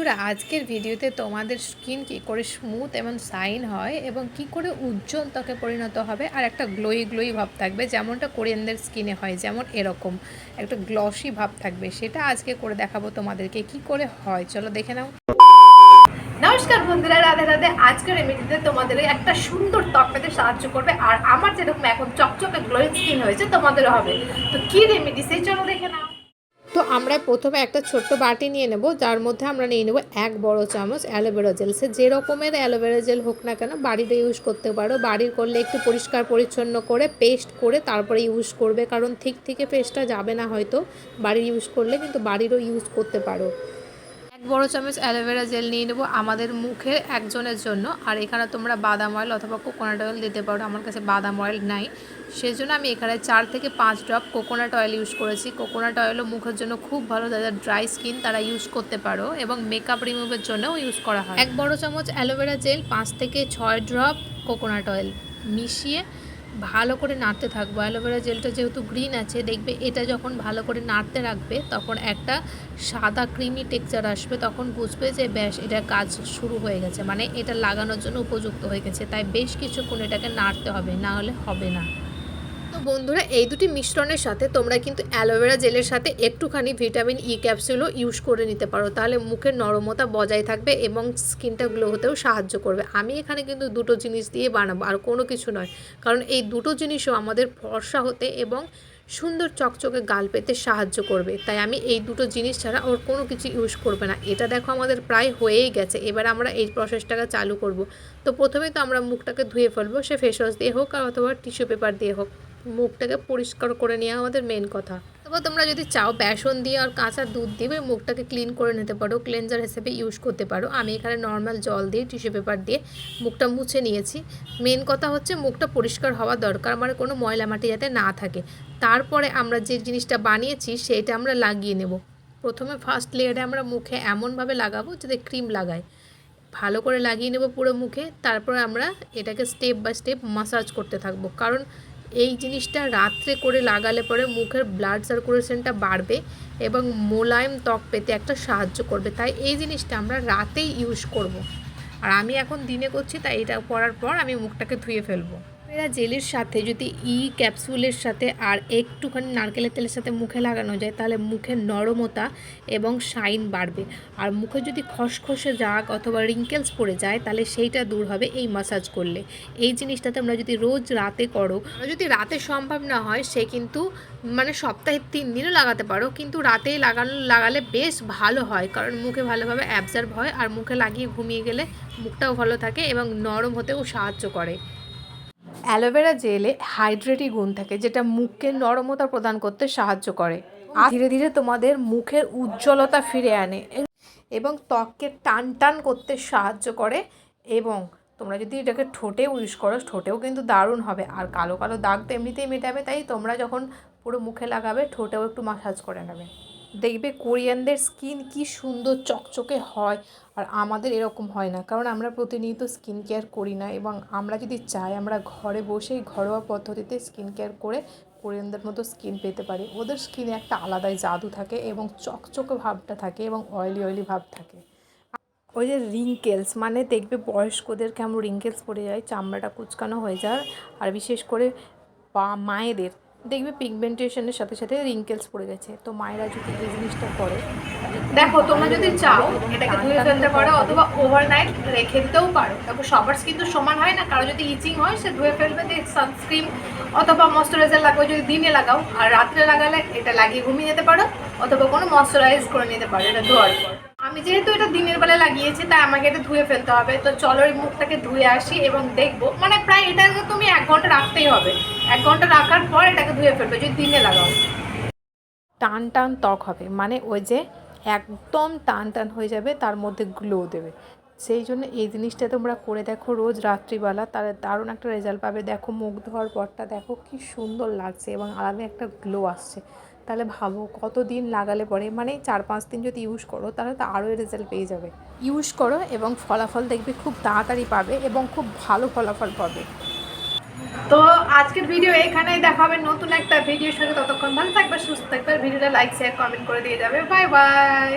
বন্ধুরা, আজকের ভিডিওতে তোমাদের স্কিন কী করে স্মুথ এবং সাইন হয় এবং কি করে উজ্জ্বল ত্বকে পরিণত হবে আর একটা গ্লোই গ্লোই ভাব থাকবে। যেমনটা কোরিয়ানদের স্কিনে হয়, যেমন এরকম। একটা গ্লসি ভাব থাকবে। সেটা আজকে করে দেখাবো তোমাদেরকে কি করে হয়। চলো দেখে নাও। নমস্কার বন্ধুরা, রাধে রাধে। আজকের রেমেডিতে তোমাদের একটা সুন্দর ত্বক পেতে সাহায্য করবে আর আমার যেরকম এখন চকচকে গ্লোয়িং স্কিন হয়েছে, তোমাদেরও হবে। তো কি রেমেডি সেই চলো দেখে নাও। তো আমরা প্রথমে একটা ছোট্ট বাটি নিয়ে নেব, যার মধ্যে আমরা নিয়ে নেব এক বড় চামচ অ্যালোভেরা জেল। সে যে রকমের অ্যালোভেরা জেল হোক না কেন, বাড়িতে ইউজ করতে পারো। বাড়ির করলে একটু পরিষ্কার, পরিচ্ছন্ন করে পেস্ট করে তারপরে ইউজ করবে, কারণ ঠিক থেকে পেস্টটা যাবে না হয়তো। বাড়ির ইউজ করলে কিন্তু বাড়িরও ইউজ করতে পারো। এক বড় চামচ অ্যালোভেরা জেল নিয়ে নেব আমাদের মুখে একজনের জন্য। আর এখানে তোমরা বাদাম অয়েল অথবা কোকোনাট অয়েল দিতে পারো, আমার কাছে বাদাম অয়েল নাই। সেজন্য আমি এখানে চার থেকে পাঁচ ড্রপ কোকোনাট অয়েল ইউজ করেছি। কোকোনাট অয়েলও মুখের জন্য খুব ভালো, যাদের ড্রাই স্কিন তারা ইউজ করতে পারো এবং মেকআপ রিমুভের জন্যও ইউজ করা হয়। এক বড় চামচ অ্যালোভেরা জেল পাঁচ থেকে ছয় ড্রপ কোকোনাট অয়েল মিশিয়ে ভালো করে নাড়তে থাকব। অ্যালোভেরা জেলটা যেহেতু গ্রিন আছে, দেখবে এটা যখন ভালো করে নাড়তে রাখবে, তখন একটা সাদা ক্রিমি টেক্সচার আসবে, তখন বুঝবে যে ব্যাস এটা কাজ শুরু হয়ে গেছে। মানে এটা লাগানোর জন্য উপযুক্ত হয়ে গেছে। তাই বেশ কিছুক্ষণ এটাকে নাড়তে হবে, না হলে হবে না। বন্ধুরা, এই দুটি মিশ্রণের সাথে তোমরা কিন্তু অ্যালোভেরা জেলের সাথে একটুখানি ভিটামিন ই ক্যাপসুলও ইউজ করে নিতে পারো। তাহলে মুখের নরমতা বজায় থাকবে এবং স্কিনটা গ্লো হতেও সাহায্য করবে। আমি এখানে কিন্তু দুটো জিনিস দিয়ে বানাবো, আর কোনো কিছু নয়। কারণ এই দুটো জিনিসও আমাদের ফর্সা হতে এবং সুন্দর চকচকে গাল পেতে সাহায্য করবে। তাই আমি এই দুটো জিনিস ছাড়া ওর কোনো কিছু ইউজ করবে না। এটা দেখো আমাদের প্রায় হয়েই গেছে। এবার আমরা এই প্রসেসটাকে চালু করব। তো প্রথমে তো আমরা মুখটাকে ধুয়ে ফেলব, সে ফেস ওয়াশ দিয়ে হোক অথবা টিস্যু পেপার দিয়ে হোক। মুখটাকে পরিষ্কার করে নেওয়া আমাদের মেন কথা। তারপর তোমরা যদি চাও বেসন দিয়ে আর কাঁচা দুধ দিয়ে মুখটাকে ক্লিন করে নিতে পারো ক্লেনজার হিসেবে ইউজ করতে পারো। আমি এখানে নর্মাল জল দিয়ে টিস্যু পেপার দিয়ে মুখটা মুছে নিয়েছি। মেন কথা হচ্ছে মুখটা পরিষ্কার হওয়া দরকার মানে কোনো ময়লা মাটি যাতে না থাকে। তারপরে আমরা যে জিনিসটা বানিয়েছি সেটা আমরা লাগিয়ে নেব। প্রথমে ফার্স্ট লেয়ারে আমরা মুখে এমনভাবে লাগাবো যাতে ক্রিম লাগায়। ভালো করে লাগিয়ে নেব পুরো মুখে, তারপরে আমরা এটাকে স্টেপ বাই স্টেপ মাসাজ করতে থাকব। কারণ এই জিনিসটা রাত্রে করে লাগালে পরে মুখের ব্লাড সার্কুলেশনটা বাড়বে এবং মোলায়েম ত্বক পেতে একটা সাহায্য করবে তাই এই জিনিসটা আমরা রাতেই ইউজ করব। আর আমি এখন দিনে করছি, তাই এটা করার পর আমি মুখটাকে ধুয়ে ফেলব এরা জেলের সাথে, যদি ই ক্যাপসুলের সাথে আর একটুখানি নারকেলের তেলের সাথে মুখে লাগানো যায়, তাহলে মুখের নরমতা এবং শাইন বাড়বে। আর মুখে যদি খসখসে যাক অথবা রিঙ্কেলস পড়ে যায়, তাহলে সেইটা দূর হবে এই মাসাজ করলে। এই জিনিসটা তোমরা যদি রোজ রাতে করো যদি রাতে সম্ভব না হয়, সে কিন্তু মানে সপ্তাহে তিন দিনও লাগাতে পারো, কিন্তু রাতেই লাগানো, লাগালে বেশ ভালো হয়। কারণ মুখে ভালোভাবে অ্যাবজার্ভ হয়, আর মুখে লাগিয়ে ঘুমিয়ে গেলে মুখটাও ভালো থাকে এবং নরম হতেও সাহায্য করে। অ্যালোভেরা জেলে হাইড্রেটি গুণ থাকে যেটা মুখকে নরমতা প্রদান করতে সাহায্য করে। আর ধীরে ধীরে তোমাদের মুখের উজ্জ্বলতা ফিরে আনে এবং ত্বককে টান টান করতে সাহায্য করে এবং তোমরা যদি এটাকে ঠোঁটেও ইউজ করো ঠোঁটেও কিন্তু দারুণ হবে। আর কালো কালো দাগ তো এমনিতেই মেটাবে তাই তোমরা যখন পুরো মুখে লাগাবে ঠোঁটেও একটু মাসাজ করে নেবে। দেখবে কোরিয়ানদের স্কিন কি সুন্দর চকচকে হয় আর আমাদের এরকম হয় না। কারণ আমরা প্রতিনিয়ত স্কিন কেয়ার করি না এবং আমরা যদি চাই আমরা ঘরে বসেই ঘরোয়া পদ্ধতিতে স্কিন কেয়ার করে কোরিয়ানদের মতো স্কিন পেতে পারি। ওদের স্কিনে একটা আলাদাই জাদু থাকে এবং চকচকে ভাবটা থাকে এবং অয়েলি অয়েলি ভাব থাকে। ওই যে রিঙ্কেলস মানে দেখবে বয়স্কদের কেমন রিঙ্কেলস পড়ে যায়, চামড়াটা কুচকানো হয়ে যায় আর বিশেষ করে বা মায়েদের দেখবে পিগমেন্টেশনের সাথে সাথে রিঙ্কেলস পড়ে গেছে। তো মায়েরা যদি এই জিনিসটা করে, দেখো, তোমরা যদি চাও, এটাকে ধুয়ে ফেলতে পারো অথবা ওভারনাইট রেখে দিতেও পারো। দেখো, সবার স্কিন তো সমান হয় না, কারও যদি ইচিং হয়, সে ধুয়ে ফেলবে, দিয়ে সানস্ক্রিন অথবা ময়শ্চারাইজার লাগাও, যদি দিনে লাগাও, আর রাত্রে লাগালে এটা লাগিয়ে ঘুমিয়ে যেতে পারো, অথবা কোনো ময়শ্চারাইজ করে নিতে পারো, এটা ধোয়ার পর। আমি যেহেতু এটা দিনের বেলা লাগিয়েছি, তাই আমাকে এটা ধুয়ে ফেলতে হবে। তো চলো এই মুখটাকে ধুয়ে আসি এবং দেখব। মানে প্রায় এটাকে তুমি এক ঘণ্টা রাখতেই হবে। এক ঘণ্টা রাখার পর এটাকে ধুয়ে ফেলবে, যদি দিনে লাগাও। টান টান ত্বক হবে। মানে ওই যে একদম টান টান হয়ে যাবে, তার মধ্যে গ্লো দেবে। সেই জন্য এই জিনিসটা তোমরা করে দেখো রোজ রাত্রিবেলা। তার দারুণ একটা রেজাল্ট পাবে। দেখো মুখ ধোয়ার পরটা দেখো কি সুন্দর লাগছে এবং আলাদা একটা গ্লো আসছে। তাহলে ভাবো কত দিন লাগালে পরে মানে চার পাঁচ দিন যদি ইউজ করো, তাহলে তো আরও রেজাল্ট পেয়ে যাবে। ইউজ করো এবং ফলাফল দেখবে, খুব তাড়াতাড়ি পাবে এবং খুব ভালো ফলাফল পাবে। তো আজকের ভিডিও এখানেই দেখা হবে, নতুন একটা ভিডিওর সঙ্গে। ততক্ষণ ভালো থাকবে, সুস্থ থাকবে। ভিডিওটা লাইক শেয়ার কমেন্ট করে দিয়ে যাবে। Bye bye